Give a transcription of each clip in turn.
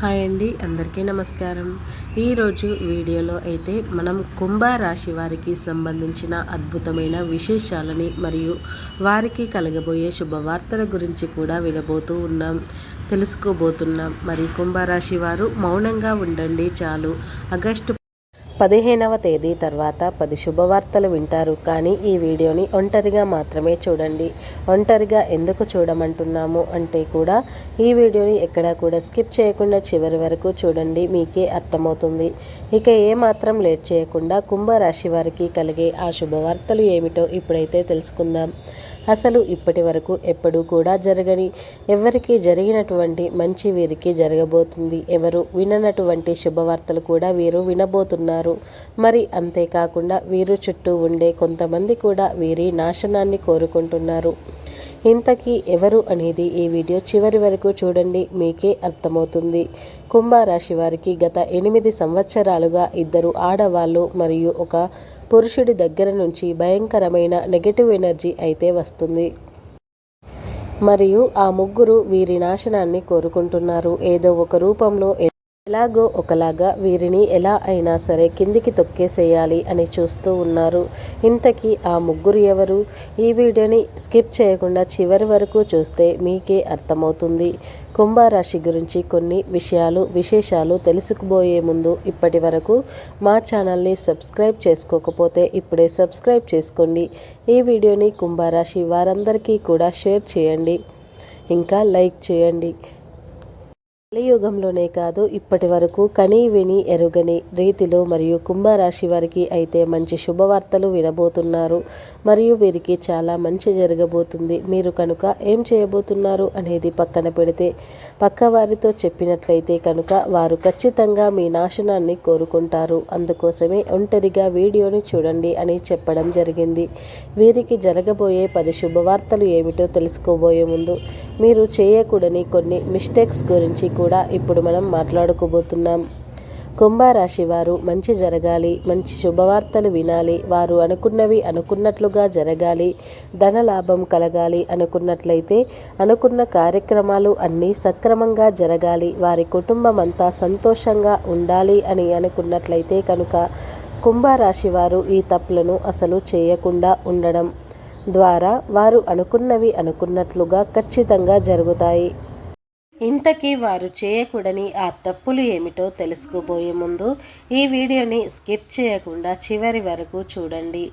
Hi అండి అందరికీ నమస్కారం. ఈరోజు వీడియోలో అయితే మనం కుంభరాశి వారికి సంబంధించిన అద్భుతమైన విశేషాలని మరియు వారికి కలగబోయే శుభవార్తల గురించి కూడా వినబోతూ ఉన్నాం తెలుసుకోబోతున్నాం. మరి కుంభరాశి వారు మౌనంగా ఉండండి చాలు. ఆగస్టు పదిహేనవ తేదీ తర్వాత పది శుభవార్తలు వింటారు. కానీ ఈ వీడియోని ఒంటరిగా మాత్రమే చూడండి. ఒంటరిగా ఎందుకు చూడమంటున్నాము అంటే కూడా ఈ వీడియోని ఎక్కడా కూడా స్కిప్ చేయకుండా చివరి వరకు చూడండి. మీకే అర్థమవుతుంది. ఇక ఏమాత్రం లేట్ చేయకుండా కుంభరాశి వారికి కలిగే ఆ శుభవార్తలు ఏమిటో ఇప్పుడైతే తెలుసుకుందాం. అసలు ఇప్పటి వరకు ఎప్పుడూ కూడా జరగని ఎవరికి జరిగినటువంటి మంచి వీరికి జరగబోతుంది. ఎవరు విననటువంటి శుభవార్తలు కూడా వీరు వినబోతున్నారు. మరి అంతేకాకుండా వీరు చుట్టూ ఉండే కొంతమంది కూడా వీరి నాశనాన్ని కోరుకుంటున్నారు. ఇంతకీ ఎవరు అనేది ఈ వీడియో చివరి వరకు చూడండి మీకే అర్థమవుతుంది. కుంభరాశి వారికి గత ఎనిమిది సంవత్సరాలుగా ఇద్దరు ఆడవాళ్ళు మరియు ఒక పురుషుడి దగ్గర నుంచి భయంకరమైన నెగటివ్ ఎనర్జీ అయితే వస్తుంది. మరియు ఆ ముగ్గురు వీరి నాశనాన్ని కోరుకుంటున్నారు. ఏదో ఒక రూపంలో ఎలాగో ఒకలాగా వీరిని ఎలా అయినా సరే కిందికి తొక్కేసేయాలి అని చూస్తూ ఉన్నారు. ఇంతకీ ఆ ముగ్గురు ఎవరు? ఈ వీడియోని స్కిప్ చేయకుండా చివరి వరకు చూస్తే మీకే అర్థమవుతుంది. కుంభరాశి గురించి కొన్ని విషయాలు విశేషాలు తెలుసుకుపోయే ముందు ఇప్పటి వరకు మా ఛానల్ని సబ్స్క్రైబ్ చేసుకోకపోతే ఇప్పుడే సబ్స్క్రైబ్ చేసుకోండి. ఈ వీడియోని కుంభరాశి వారందరికీ కూడా షేర్ చేయండి. ఇంకా లైక్ చేయండి. కలియుగంలోనే కాదు ఇప్పటి వరకు కనీ విని ఎరుగని రీతిలో మరియు కుంభరాశి వారికి అయితే మంచి శుభవార్తలు వినబోతున్నారు. మరియు వీరికి చాలా మంచి జరగబోతుంది. మీరు కనుక ఏం చేయబోతున్నారు అనేది పక్కన పెడితే పక్క వారితో చెప్పినట్లయితే కనుక వారు ఖచ్చితంగా మీ నాశనాన్ని కోరుకుంటారు. అందుకోసమే ఒంటరిగా వీడియోని చూడండి అని చెప్పడం జరిగింది. వీరికి జరగబోయే పది శుభవార్తలు ఏమిటో తెలుసుకోబోయే ముందు మీరు చేయకూడని కొన్ని మిస్టేక్స్ గురించి కూడా ఇప్పుడు మనం మాట్లాడుకోబోతున్నాం. కుంభరాశి వారు మంచి జరగాలి మంచి శుభవార్తలు వినాలి వారు అనుకున్నవి అనుకున్నట్లుగా జరగాలి ధన లాభం కలగాలి అనుకున్నట్లయితే అనుకున్న కార్యక్రమాలు అన్నీ సక్రమంగా జరగాలి వారి కుటుంబం అంతా సంతోషంగా ఉండాలి అని అనుకున్నట్లయితే కనుక కుంభరాశి వారు ఈ తప్పులను అసలు చేయకుండా ఉండడం ద్వారా వారు అనుకున్నవి అనుకున్నట్లుగా ఖచ్చితంగా జరుగుతాయి. ఇంతకీ వారు చేయకూడని ఆ తప్పులు ఏమిటో తెలుసుకోబోయే ముందు ఈ వీడియోని స్కిప్ చేయకుండా చివరి వరకు చూడండి.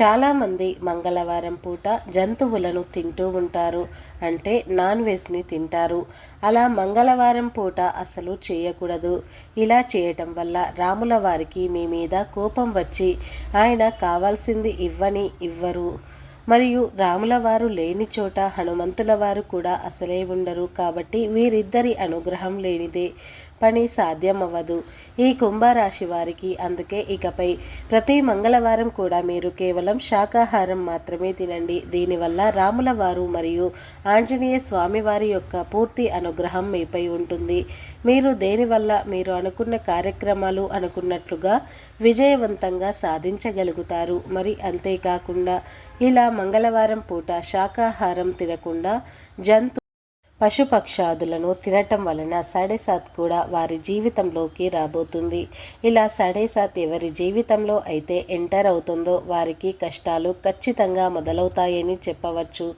చాలామంది మంగళవారం పూట జంతువులను తింటూ ఉంటారు. అంటే నాన్ వెజ్ని తింటారు. అలా మంగళవారం పూట అసలు చేయకూడదు. ఇలా చేయటం వల్ల రాముల వారికి మీ మీద కోపం వచ్చి ఆయన కావాల్సింది ఇవ్వని ఇవ్వరు. మరియు రాముల వారు లేని చోట హనుమంతుల వారు కూడా అసలే ఉండరు కాబట్టి వీరిద్దరి అనుగ్రహం లేనిదే. పని సాధ్యమవ్వదు. ఈ కుంభరాశి వారికి అందుకే ఇకపై ప్రతి మంగళవారం కూడా మీరు కేవలం శాకాహారం మాత్రమే తినండి. దీనివల్ల రాముల వారు మరియు ఆంజనేయ స్వామి వారి యొక్క పూర్తి అనుగ్రహం మీపై ఉంటుంది. మీరు దేనివల్ల మీరు అనుకున్న కార్యక్రమాలు అనుకున్నట్లుగా విజయవంతంగా సాధించగలుగుతారు. మరి అంతేకాకుండా ఇలా మంగళవారం పూట శాకాహారం తినకుండా జంతు పశుపక్షాదులను తినటం వలన సడేసాత్ కూడా వారి జీవితంలోకి రాబోతుంది. ఇలా సడేసాత్ ఎవరి జీవితంలో అయితే ఎంటర్ అవుతుందో వారికి కష్టాలు ఖచ్చితంగా మొదలవుతాయని చెప్పవచ్చు.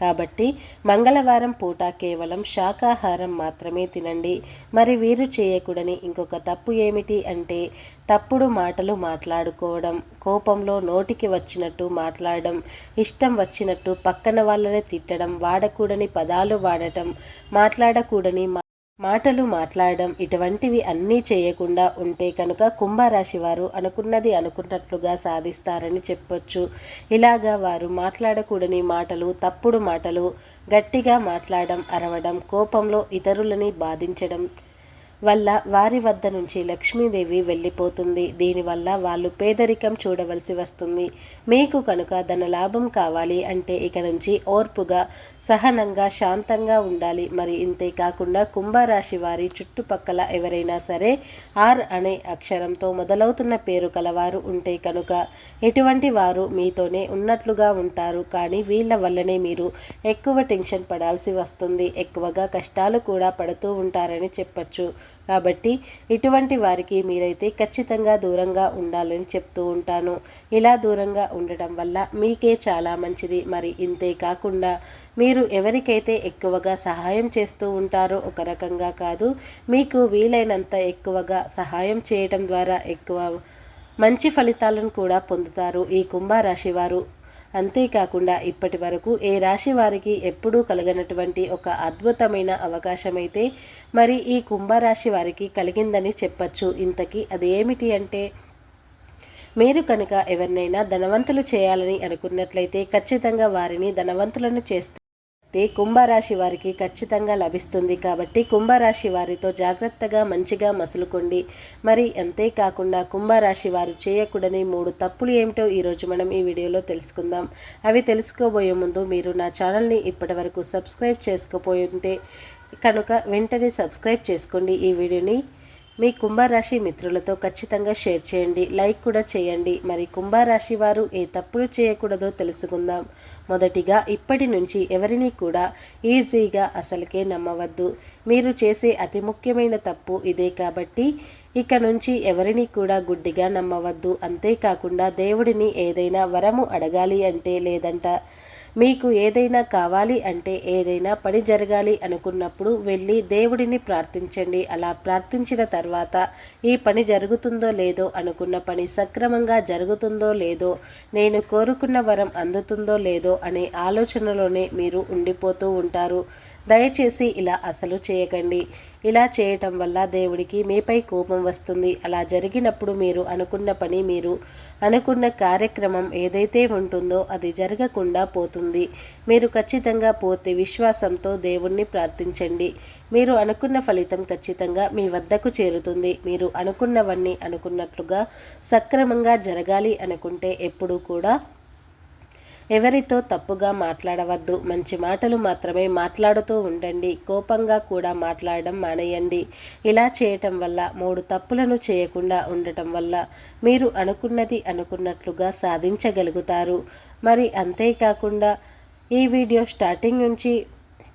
కాబట్టి మంగళవారం పూట కేవలం శాకాహారం మాత్రమే తినండి. మరి వీరు చేయకూడని ఇంకొక తప్పు ఏమిటి అంటే తప్పుడు మాటలు మాట్లాడుకోవడం కోపంలో నోటికి వచ్చినట్టు మాట్లాడడం ఇష్టం వచ్చినట్టు పక్కన వాళ్ళని తిట్టడం వాడకూడని పదాలు వాడటం మాట్లాడకూడని మాటలు మాట్లాడడం ఇటువంటివి అన్నీ చేయకుండా ఉంటే కనుక కుంభరాశి వారు అనుకున్నది అనుకున్నట్లుగా సాధిస్తారని చెప్పొచ్చు. ఇలాగా వారు మాట్లాడకూడని మాటలు తప్పుడు మాటలు గట్టిగా మాట్లాడడం అరవడం కోపంలో ఇతరులని బాధించడం వల్ల వారి వద్ద నుంచి లక్ష్మీదేవి వెళ్ళిపోతుంది. దీనివల్ల వాళ్ళు పేదరికం చూడవలసి వస్తుంది. మీకు కనుక ధన లాభం కావాలి అంటే ఇక నుంచి ఓర్పుగా సహనంగా శాంతంగా ఉండాలి. మరి ఇంతే కాకుండా కుంభరాశి వారి చుట్టుపక్కల ఎవరైనా సరే ఆర్ అనే అక్షరంతో మొదలవుతున్న పేరు కలవారు ఉంటే కనుక ఎటువంటి వారు మీతోనే ఉన్నట్లుగా ఉంటారు. కానీ వీళ్ళ వల్లనే మీరు ఎక్కువ టెన్షన్ పడాల్సి వస్తుంది. ఎక్కువగా కష్టాలు కూడా పడుతూ ఉంటారని చెప్పచ్చు. కాబట్టి ఇటువంటి వారికి మీరైతే ఖచ్చితంగా దూరంగా ఉండాలని చెప్తూ ఉంటాను. ఇలా దూరంగా ఉండటం వల్ల మీకే చాలా మంచిది. మరి ఇంతే కాకుండా మీరు ఎవరికైతే ఎక్కువగా సహాయం చేస్తూ ఉంటారో ఒక రకంగా కాదు మీకు వీలైనంత ఎక్కువగా సహాయం చేయటం ద్వారా ఎక్కువ మంచి ఫలితాలను కూడా పొందుతారు ఈ కుంభరాశి వారు. అంతేకాకుండా ఇప్పటి వరకు ఏ రాశి వారికి ఎప్పుడూ కలగనటువంటి ఒక అద్భుతమైన అవకాశమైతే మరి ఈ కుంభరాశి వారికి కలిగిందని చెప్పచ్చు. ఇంతకీ అది ఏమిటి అంటే మీరు కనుక ఎవరినైనా ధనవంతులు చేయాలని అనుకున్నట్లయితే ఖచ్చితంగా వారిని ధనవంతులను చేస్తే కుంభరాశి వారికి ఖచ్చితంగా లభిస్తుంది కాబట్టి కుంభరాశి వారితో జాగ్రత్తగా మంచిగా మసులుకోండి. మరి అంతేకాకుండా కుంభరాశి వారు చేయకూడని మూడు తప్పులు ఏమిటో ఈరోజు మనం ఈ వీడియోలో తెలుసుకుందాం. అవి తెలుసుకోబోయే ముందు మీరు నా ఛానల్ని ఇప్పటి వరకు సబ్స్క్రైబ్ చేసుకోపోయి ఉంటే కనుక వెంటనే సబ్స్క్రైబ్ చేసుకోండి. ఈ వీడియోని మీ కుంభరాశి మిత్రులతో ఖచ్చితంగా షేర్ చేయండి లైక్ కూడా చేయండి. మరి కుంభరాశి వారు ఏ తప్పులు చేయకూడదో తెలుసుకుందాం. మొదటిగా ఇప్పటి నుంచి ఎవరిని కూడా ఈజీగా అసలుకే నమ్మవద్దు. మీరు చేసే అతి ముఖ్యమైన తప్పు ఇదే కాబట్టి ఇక నుంచి ఎవరిని కూడా గుడ్డిగా నమ్మవద్దు. అంతేకాకుండా దేవుడిని ఏదైనా వరము అడగాలి అంటే లేదంట. మీకు ఏదైనా కావాలి అంటే ఏదైనా పని జరగాలి అనుకున్నప్పుడు వెళ్ళి దేవుడిని ప్రార్థించండి. అలా ప్రార్థించిన తర్వాత ఈ పని జరుగుతుందో లేదో అనుకున్న పని సక్రమంగా జరుగుతుందో లేదో నేను కోరుకున్న వరం అందుతుందో లేదో అనే ఆలోచనలోనే మీరు ఉండిపోతూ ఉంటారు. దయచేసి ఇలా అసలు చేయకండి. ఇలా చేయటం వల్ల దేవుడికి మీపై కోపం వస్తుంది. అలా జరిగినప్పుడు మీరు అనుకున్న పని మీరు అనుకున్న కార్యక్రమం ఏదైతే ఉంటుందో అది జరగకుండా పోతుంది. మీరు ఖచ్చితంగా పూర్తి విశ్వాసంతో దేవుణ్ణి ప్రార్థించండి. మీరు అనుకున్న ఫలితం ఖచ్చితంగా మీ వద్దకు చేరుతుంది. మీరు అనుకున్నవన్నీ అనుకున్నట్లుగా సక్రమంగా జరగాలి అనుకుంటే ఎప్పుడూ కూడా ఎవరితో తప్పుగా మాట్లాడవద్దు. మంచి మాటలు మాత్రమే మాట్లాడుతూ ఉండండి. కోపంగా కూడా మాట్లాడడం మానేయండి. ఇలా చేయటం వల్ల మూడు తప్పులను చేయకుండా ఉండటం వల్ల మీరు అనుకున్నది అనుకున్నట్లుగా సాధించగలుగుతారు. మరి అంతేకాకుండా ఈ వీడియో స్టార్టింగ్ నుంచి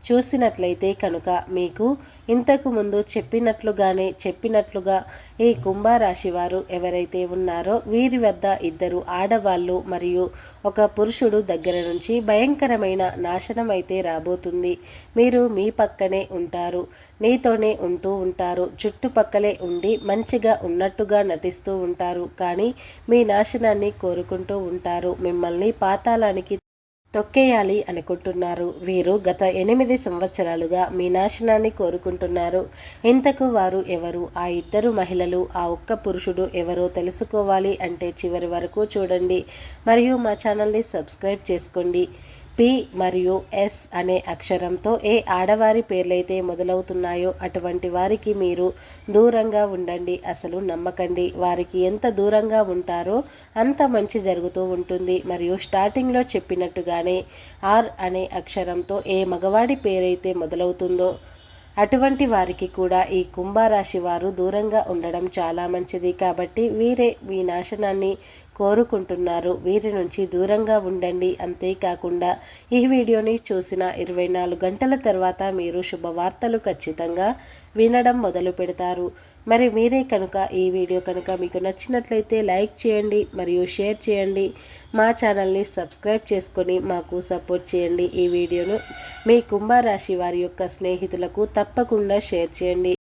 చూసినట్లయితే కనుక మీకు ఇంతకు ముందు చెప్పినట్లుగానే చెప్పినట్లుగా ఈ కుంభరాశి వారు ఎవరైతే ఉన్నారో వీరి వద్ద ఇద్దరు ఆడవాళ్ళు మరియు ఒక పురుషుడు దగ్గర నుంచి భయంకరమైన నాశనం అయితే రాబోతుంది. మీరు మీ పక్కనే ఉంటారు. నీతోనే ఉంటూ ఉంటారు. చుట్టుపక్కలే ఉండి మంచిగా ఉన్నట్టుగా నటిస్తూ ఉంటారు. కానీ మీ నాశనాన్ని కోరుకుంటూ ఉంటారు. మిమ్మల్ని పాతాళానికి తొక్కేయాలి అనుకుంటున్నారు. వీరు గత ఎనిమిది సంవత్సరాలుగా మీ నాశనాన్ని కోరుకుంటున్నారు. ఇంతకు వారు ఎవరు? ఆ ఇద్దరు మహిళలు ఆ ఒక్క పురుషుడు ఎవరో తెలుసుకోవాలి అంటే చివరి వరకు చూడండి. మరియు మా ఛానల్ని సబ్స్క్రైబ్ చేసుకోండి. పి మరియు ఎస్ అనే అక్షరంతో ఏ ఆడవారి పేర్లైతే మొదలవుతున్నాయో అటువంటి వారికి మీరు దూరంగా ఉండండి. అసలు నమ్మకండి. వారికి ఎంత దూరంగా ఉంటారో అంత మంచి జరుగుతూ ఉంటుంది. మరియు స్టార్టింగ్లో చెప్పినట్టుగానే ఆర్ అనే అక్షరంతో ఏ మగవాడి పేరైతే మొదలవుతుందో అటువంటి వారికి కూడా ఈ కుంభరాశి వారు దూరంగా ఉండడం చాలా మంచిది. కాబట్టి వీరే మీ నాశనాన్ని కోరుకుంటున్నారు. వీరి నుంచి దూరంగా ఉండండి. అంతేకాకుండా ఈ వీడియోని చూసిన ఇరవై నాలుగు గంటల తర్వాత మీరు శుభవార్తలు ఖచ్చితంగా వినడం మొదలు పెడతారు. మరి మీరే కనుక ఈ వీడియో కనుక మీకు నచ్చినట్లయితే లైక్ చేయండి మరియు షేర్ చేయండి. మా ఛానల్ని సబ్స్క్రైబ్ చేసుకొని మాకు సపోర్ట్ చేయండి. ఈ వీడియోను మీ కుంభరాశి వారి యొక్క స్నేహితులకు తప్పకుండా షేర్ చేయండి.